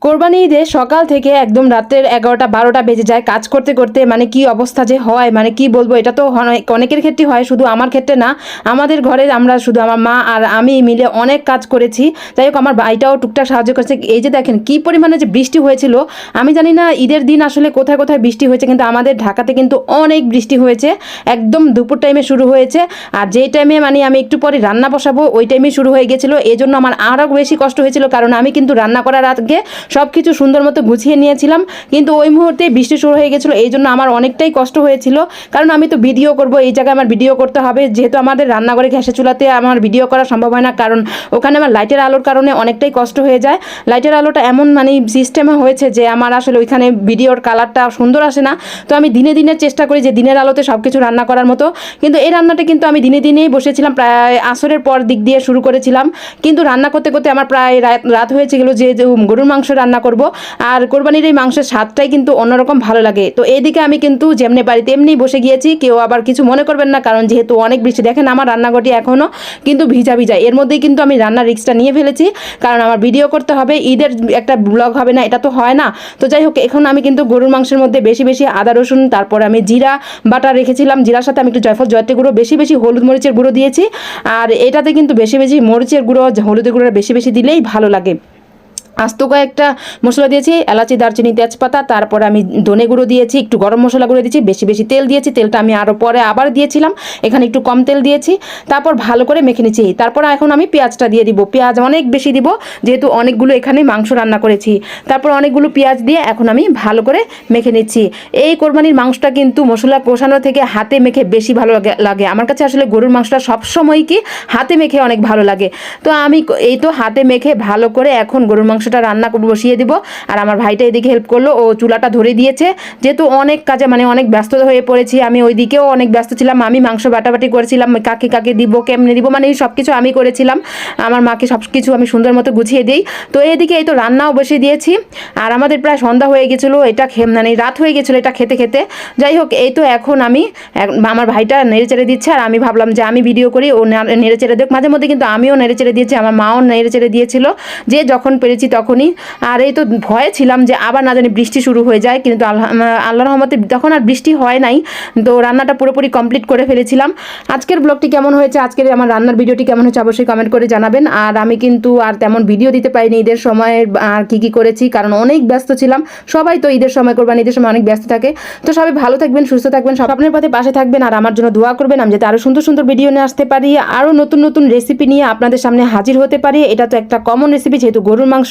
কোরবানি ঈদে সকাল থেকে একদম রাতের এগারোটা, বারোটা বেজে যায়। কাজ করতে করতে মানে কি অবস্থা যে হয় মানে কি বলব, এটা তো অনেক- অনেকের ক্ষেত্রে হয়, শুধু আমার ক্ষেত্রে না, আমাদের ঘরে আমরা শুধু আমার মা আর আমি মিলে অনেক কাজ করেছি। যাই হোক, আমার ভাইটাও টুকটাক সাহায্য করেছে। এই যে দেখেন, কি পরিমাণে যে বৃষ্টি হয়েছিল, আমি জানি না ঈদের দিন আসলে কোথায় কোথায় বৃষ্টি হয়েছে, কিন্তু আমাদের ঢাকাতে কিন্তু অনেক বৃষ্টি হয়েছে। একদম দুপুর টাইমে শুরু হয়েছে। আর যেই টাইমে মানে আমি একটু পরে রান্না বসাবো, ওই টাইমে শুরু হয়ে গেছিল। এই জন্য আমার আরও বেশি কষ্ট হয়েছিল, কারণ আমি কিন্তু রান্না করার আগে সব কিছু সুন্দর মতো গুছিয়ে নিয়েছিলাম। কিন্তু ওই মুহূর্তে বৃষ্টি শুরু হয়ে গেছিল, এই জন্য আমার অনেকটাই কষ্ট হয়েছিল। কারণ আমি তো ভিডিও করব, এই জায়গায় আমার ভিডিও করতে হবে। যেহেতু আমাদের রান্নাঘরে গ্যাসে চুলাতে আমার ভিডিও করা সম্ভব হয় না, কারণ ওখানে আমার লাইটের আলোর কারণে অনেকটাই কষ্ট হয়ে যায়। লাইটের আলোটা এমন মানে সিস্টেমে হয়েছে যে আমার আসলে ওইখানে ভিডিওর কালারটা সুন্দর আসে না। তো আমি দিনে দিনে চেষ্টা করি যে দিনের আলোতে সব কিছু রান্না করার মতো। কিন্তু এই রান্নাটা কিন্তু আমি দিনে দিনেই বসেছিলাম, প্রায় আসরের পর দিক দিয়ে শুরু করেছিলাম। কিন্তু রান্না করতে করতে আমার প্রায় রাত হয়েছিল যে যে গরুর মাংস রান্না করব। আর কোরবানির এই মাংসের স্বাদটাই কিন্তু অন্যরকম ভালো লাগে। তো এইদিকে আমি কিন্তু যেমনি বাড়িতে এমনি বসে গিয়েছি, কেউ আবার কিছু মনে করবেন না, কারণ যেহেতু অনেক বৃষ্টি, দেখেন আমার রান্নাঘরটি এখনও কিন্তু ভিজা ভিজা। এর মধ্যেই কিন্তু আমি রান্নার রিক্সটা নিয়ে ফেলেছি, কারণ আমার ভিডিও করতে হবে, ঈদের একটা ব্লগ হবে না, এটা তো হয় না। তো যাই হোক, এখন আমি কিন্তু গরুর মাংসের মধ্যে বেশি বেশি আদা, রসুন, তারপর আমি জিরা, বাটা রেখেছিলাম। জিরার সাথে আমি একটু জয়ফল জয়তে গুঁড়ো, বেশি বেশি হলুদ মরিচের গুঁড়ো দিয়েছি। আর এটাতে কিন্তু বেশি বেশি মরিচের গুঁড়ো, হলুদের গুঁড়ো বেশি বেশি দিলেই ভালো লাগে। আস্ত কয়েকটা মশলা দিয়েছি, এলাচি, দারচিনি, তেজপাতা, তারপরে আমি ধনে গুঁড়ো দিয়েছি, একটু গরম মশলা গুঁড়ো দিয়েছি, বেশি বেশি তেল দিয়েছি, তেলটা আমি আরও পরে আবার দিয়েছিলাম, এখানে একটু কম তেল দিয়েছি, তারপর ভালো করে মেখে নিচ্ছি, তারপর এখন আমি পেঁয়াজটা দিয়ে দিব, পেঁয়াজ অনেক বেশি দিব, যেহেতু অনেকগুলো এখানে মাংস রান্না করেছি, তারপর অনেকগুলো পেঁয়াজ দিয়ে এখন আমি ভালো করে মেখে নিচ্ছি, এই কোরবানির মাংসটা কিন্তু মশলা কষানো থেকে হাতে মেখে বেশি ভালো লাগে- আমার কাছে আসলে গরুর মাংসটা সবসময় কি হাতে মেখে অনেক ভালো লাগে, তো আমি এই তো হাতে মেখে ভালো করে এখন গরুর মাংসটা রান্না বসিয়ে দিব। আর আমার ভাইটা এদিকে হেল্প করল, ও চুলাটা ধরে দিয়েছে। যেহেতু অনেক কাজে মানে অনেক ব্যস্ত হয়ে পড়েছি, আমি ওইদিকেও অনেক ব্যস্ত ছিলাম। আমি মাংস বাটাবাটি করেছিলাম, কাকে কাকে দিব, কেমনে দিব মানে সব কিছু আমি করেছিলাম। আমার মাকে সব কিছু আমি সুন্দর মতো গুছিয়ে দিই। তো এদিকে এই তো রান্নাও বসিয়ে দিয়েছি। আর আমাদের প্রায় সন্ধ্যা হয়ে গেছিল, এটা মানে রাত হয়ে গেছিল এটা খেতে খেতে। যাই হোক, এই তো এখন আমি আমার ভাইটা নেড়ে চেড়ে দিচ্ছে, আর আমি ভাবলাম যে আমি ভিডিও করি, ও নেড়ে চেড়ে দেখ মাঝে মধ্যে কিন্তু আমিও নেড়ে চেড়ে দিয়েছি, আমার মাও নেড়ে চেড়ে দিয়েছিল। যে যখন পেরেছি তখনই। আর এই তো ভয়ে ছিলাম যে আবার না জানি বৃষ্টি শুরু হয়ে যায়, কিন্তু আল্লাহ আল্লাহ রহমতে তখন আর বৃষ্টি হয় নাই, তো রান্নাটা পুরোপুরি কমপ্লিট করে ফেলেছিলাম। আজকের ব্লগটি কেমন হয়েছে? আজকের আমার রান্নার ভিডিওটি কেমন হয়েছে? অবশ্যই কমেন্ট করে জানাবেন। আর আমি কিন্তু আর তেমন ভিডিও দিতে পারিনি ঈদের সময়, আর কী কী করেছি, কারণ অনেক ব্যস্ত ছিলাম। সবাই তো ঈদের সময় করবেন, ঈদের সময় অনেক ব্যস্ত থাকে। তো সবাই ভালো থাকবেন, সুস্থ থাকবেন, সব আপনার পথে পাশে থাকবেন। আর আমার জন্য দোয়া করবেন, আমি যাতে আরও সুন্দর সুন্দর ভিডিও নিয়ে আসতে পারি আরও নতুন নতুন রেসিপি নিয়ে আপনাদের সামনে হাজির হতে পারি। এটা তো একটা কমন রেসিপি যেহেতু গরুর মাংস